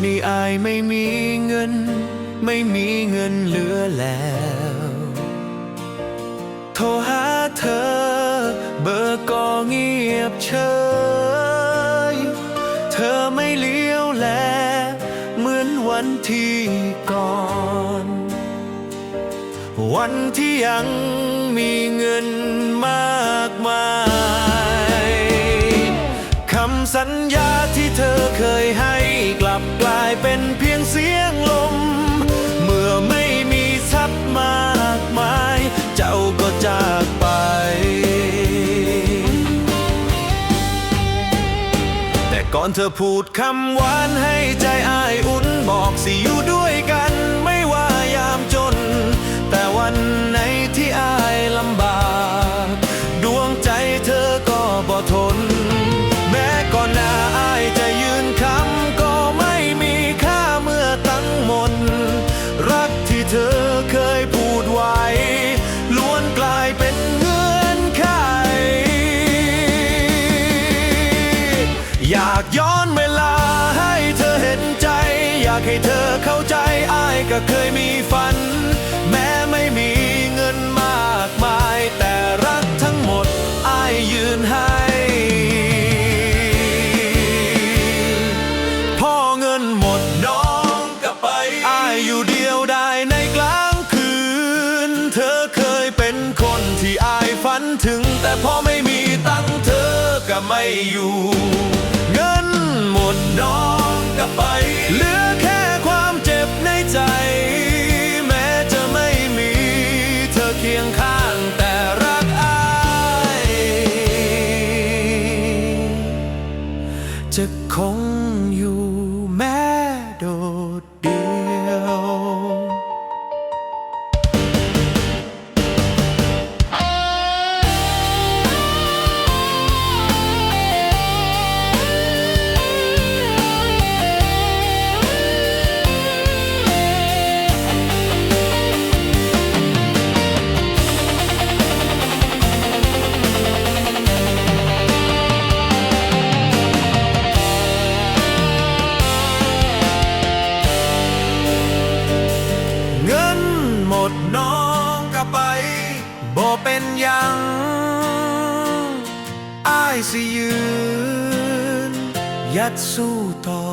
ไม่มีเงิน ไม่มีเงินเหลือแล้ว โทรหาเธอ เบอร์ก็เงียบเฉย เธอไม่เลี้ยวแล เหมือนวันที่ก่อน วันที่ยังมีเงินมากมาย สัญญาที่เธอเคยให้กลับกลายเป็นเพียงเสียงลม เมื่อไม่มีทรัพย์มากมาย เจ้าก็จากไป แต่ก่อนเธอพูดคำหวานให้ใจ ย้อนเวลาให้เธอเห็นใจ อยากให้เธอเข้าใจอ้ายก็เคยมีฝัน แม้ไม่มีเงินมากมาย แต่รักทั้งหมดอ้ายยืนให้พ่อเงินหมดน้องก็ไปอ้ายอยู่เดียวได้ในกลางคืน เธอเคยเป็นคนที่อายฝันถึง แต่พอไม่มีตังค์เธอก็ไม่อยู่ จะ ดน้องก็ไปบ่เป็นยังอ้ายสิยืน ยัดสู้ต่อ